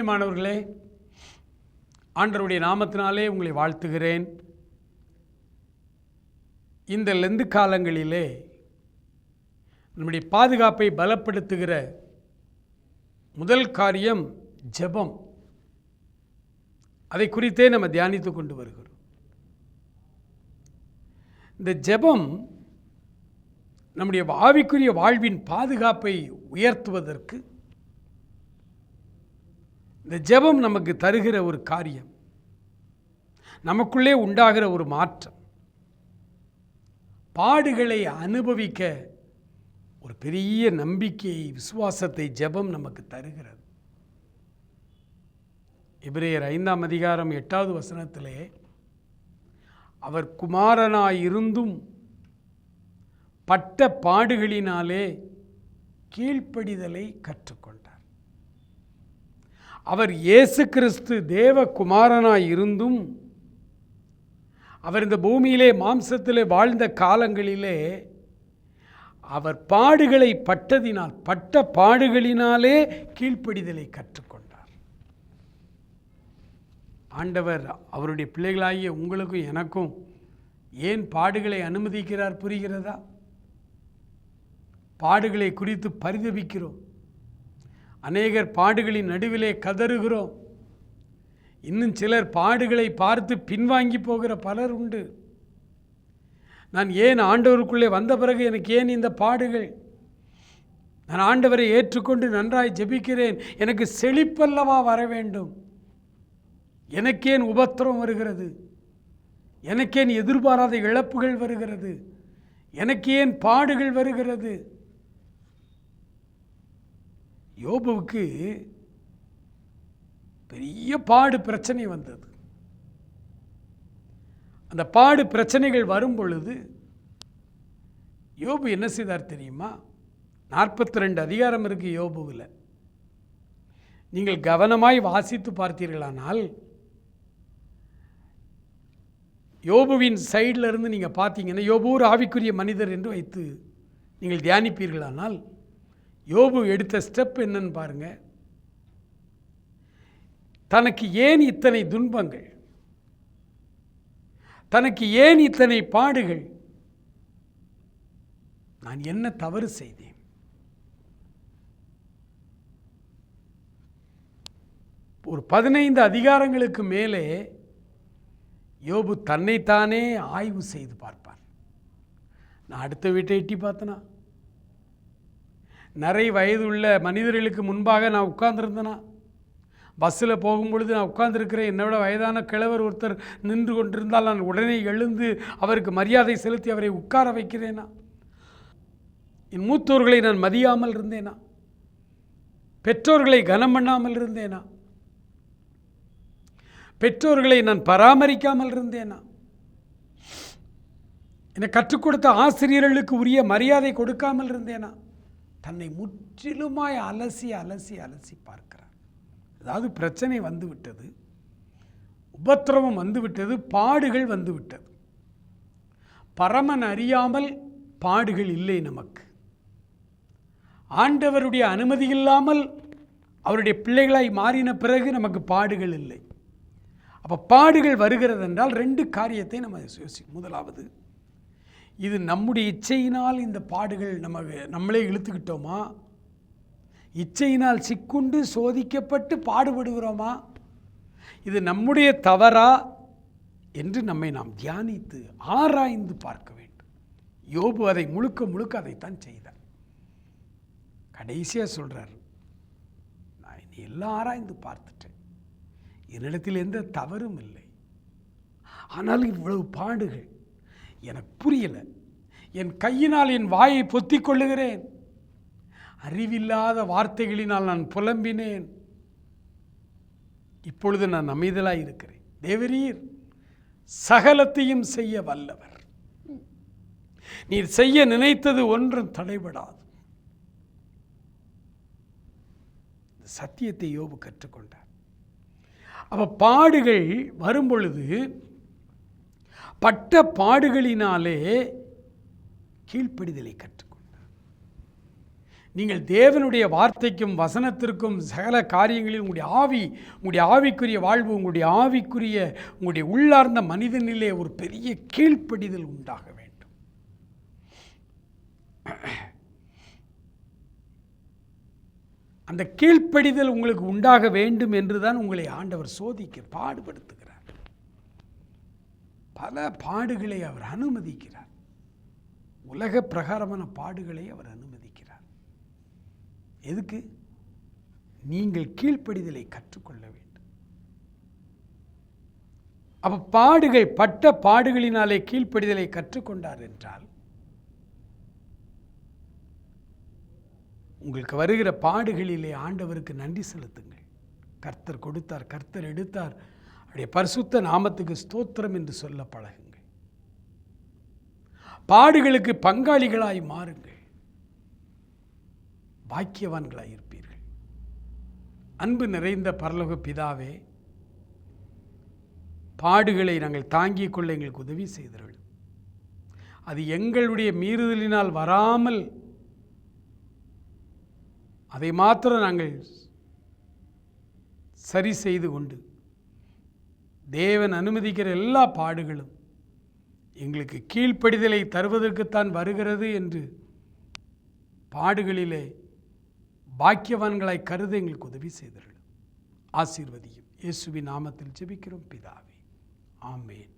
பிரியமானவர்களே ஆண்டருடைய நாமத்தினாலே உங்களை வாழ்த்துகிறேன். இந்த லெந்து காலங்களிலே நம்முடைய பாதுகாப்பை பலப்படுத்துகிற முதல் காரியம் ஜெபம். அதை குறித்தே நம்ம தியானித்து கொண்டு வருகிறோம். இந்த ஜெபம் நம்முடைய ஆவிக்குரிய வாழ்வின் பாதுகாப்பை உயர்த்துவதற்கு இந்த ஜெபம் நமக்கு தருகிற ஒரு காரியம். நமக்குள்ளே உண்டாகிற ஒரு மாற்றம். பாடுகளை அனுபவிக்க ஒரு பெரிய நம்பிக்கையை விசுவாசத்தை ஜெபம் நமக்கு தருகிறது. இப்ரேயர் ஐந்தாம் அதிகாரம் எட்டாவது வசனத்திலே அவர் குமாரனாயிருந்தும் பட்ட பாடுகளினாலே கீழ்ப்படிதலை கற்றுக்கொண்டார். அவர் இயேசு கிறிஸ்து தேவகுமாரனாய் இருந்தும் அவர் இந்த பூமியிலே மாம்சத்திலே வாழ்ந்த காலங்களிலே அவர் பாடுகளை பட்டதினால் பட்ட பாடுகளினாலே கீழ்ப்படிதலை கற்றுக்கொண்டார். ஆண்டவர் அவருடைய பிள்ளைகளாகிய உங்களுக்கும் எனக்கும் ஏன் பாடுகளை அனுமதிக்கிறார் புரிகிறதா? பாடுகளை குறித்து பரிதபிக்கிறோம். அநேகர் பாடுகளின் நடுவிலே கதறுகிறோம். இன்னும் சிலர் பாடுகளை பார்த்து பின்வாங்கி போகிற பலர் உண்டு. நான் ஏன் ஆண்டவருக்குள்ளே வந்த பிறகு எனக்கு ஏன் இந்த பாடுகள்? நான் ஆண்டவரை ஏற்றுக்கொண்டு நன்றாய் ஜெபிக்கிறேன். எனக்கு செழிப்பல்லவா வர வேண்டும். எனக்கேன் உபத்திரம் வருகிறது. எனக்கேன் எதிர்பாராத இழப்புகள் வருகிறது. எனக்கு ஏன் பாடுகள் வருகிறது. யோபுவுக்கு பெரிய பாடு பிரச்சனை வந்தது. அந்த பாடு பிரச்சனைகள் வரும் பொழுது யோபு என்ன செய்தார் தெரியுமா? நாற்பத்தி ரெண்டு அதிகாரம் இருக்குது யோபுவில். நீங்கள் கவனமாய் வாசித்து பார்த்தீர்களானால் யோபுவின் சைடில் இருந்து நீங்கள் பார்த்தீங்கன்னா யோபு ஒரு ஆவிக்குரிய மனிதர் என்று வைத்து நீங்கள் தியானிப்பீர்களானால் யோபு எடுத்த ஸ்டெப் என்னன்னு பாருங்க. தனக்கு ஏன் இத்தனை துன்பங்கள்? தனக்கு ஏன் இத்தனை பாடுகள்? நான் என்ன தவறு செய்தேன்? ஒரு பதினைந்து அதிகாரங்களுக்கு மேலே யோபு தன்னைத்தானே ஆய்வு செய்து பார்ப்பார். நான் அடுத்த வீட்டை எட்டி பார்த்தனா? நிறைய வயதுள்ள மனிதர்களுக்கு முன்பாக நான் உட்கார்ந்துருந்தேனா? பஸ்ஸில் போகும்பொழுது நான் உட்கார்ந்துருக்கிறேன். என்னோட வயதான கிழவர் ஒருத்தர் நின்று கொண்டிருந்தால் நான் உடனே எழுந்து அவருக்கு மரியாதை செலுத்தி அவரை உட்கார வைக்கிறேனா? என் மூத்தோர்களை நான் மதியாமல் இருந்தேனா? பெற்றோர்களை கனம் பண்ணாமல் இருந்தேனா? பெற்றோர்களை நான் பராமரிக்காமல் இருந்தேனா? என்னை கற்றுக் கொடுத்த ஆசிரியர்களுக்கு உரிய மரியாதை கொடுக்காமல் இருந்தேனா? தன்னை முற்றிலுமாய் அலசி அலசி அலசி பார்க்கிறார். அதாவது பிரச்சனை வந்து விட்டது உபத்திரவம் வந்துவிட்டது பாடுகள் வந்துவிட்டது. பரமன் அறியாமல் பாடுகள் இல்லை நமக்கு. ஆண்டவருடைய அனுமதி இல்லாமல் அவருடைய பிள்ளைகளாய் மாறின பிறகு நமக்கு பாடுகள் இல்லை. அப்போ பாடுகள் வருகிறது என்றால் ரெண்டு காரியத்தை நம்ம யோசிக்கும் முதலாவது இது நம்முடைய இச்சையினால் இந்த பாடுகள் நம்ம நம்மளே இழுத்துக்கிட்டோமா? இச்சையினால் சிக்குண்டு சோதிக்கப்பட்டு பாடுபடுகிறோமா? இது நம்முடைய தவறா? என்று நம்மை நாம் தியானித்து ஆராய்ந்து பார்க்க வேண்டும். யோபு அதை முழுக்க முழுக்க அதைத்தான் செய்தார். கடைசியாக சொல்கிறார் நான் இனி எல்லாம் ஆராய்ந்து பார்த்துட்டேன். என்னிடத்தில் எந்த தவறும் இல்லை. ஆனால் இவ்வளவு பாடுகள் எனக்கு புரியலை. என் கையினால் என் வாயை பொத்திக் கொள்ளுகிறேன். அறிவில்லாத வார்த்தைகளினால் நான் புலம்பினேன். இப்பொழுது நான் அமைதலாக இருக்கிறேன். தேவரீர் சகலத்தையும் செய்ய வல்லவர். நீர் செய்ய நினைத்தது ஒன்றும் தடைபடாது. சத்தியத்தை யோபு கற்றுக்கொண்டார். அப்போ பாடுகள் வரும் பொழுது பட்ட பாடுகளினாலே கீழ்ப்படிதலை கற்றுக்கொண்டார். நீங்கள் தேவனுடைய வார்த்தைக்கும் வசனத்திற்கும் சகல காரியங்களில் உங்களுடைய ஆவி உங்களுடைய ஆவிக்குரிய வாழ்வு உங்களுடைய ஆவிக்குரிய உங்களுடைய உள்ளார்ந்த மனிதனிலே ஒரு பெரிய கீழ்ப்படிதல் உண்டாக வேண்டும். அந்த கீழ்ப்படிதல் உங்களுக்கு உண்டாக வேண்டும் என்று தான் உங்களை ஆண்டவர் சோதிக்க பாடுபடுத்துகிறார். பல பாடுகளை அவர் அனுமதிக்கிறார். உலக பிரகாரமான பாடுகளை அவர் அனுமதிக்கிறார். எதுக்கு? நீங்கள் கீழ்ப்படிதலை கற்றுக்கொள்ள வேண்டும். அப்ப பாடுகள் பட்ட பாடுகளினாலே கீழ்ப்படிதலை கற்றுக்கொண்டார் என்றால் உங்களுக்கு வருகிற பாடுகளிலே ஆண்டவருக்கு நன்றி செலுத்துங்கள். கர்த்தர் கொடுத்தார் கர்த்தர் எடுத்தார். அப்படியே பரிசுத்த நாமத்துக்கு ஸ்தோத்திரம் என்று சொல்ல பழகுங்கள். பாடுகளுக்கு பங்காளிகளாய் மாறுங்கள். பாக்கியவான்களாய் இருப்பீர்கள். அன்பு நிறைந்த பரலோக பிதாவே பாடுகளை நாங்கள் தாங்கிக் கொள்ள எங்களுக்கு உதவி செய்தீர்கள் அது எங்களுடைய மீறுதலினால் வராமல் அதை மாத்திரம் நாங்கள் சரி செய்து கொண்டு தேவன் அனுமதிக்கிற எல்லா பாடுகளும் எங்களுக்கு கீழ்ப்படிதலை தருவதற்குத்தான் வருகிறது என்று பாடுகளிலே பாக்கியவான்களாய் கருத எங்களுக்கு உதவி செய்தார்கள் ஆசீர்வதியும். இயேசுவின் நாமத்தில் ஜெபிக்கிறோம் பிதாவே. ஆமேன்.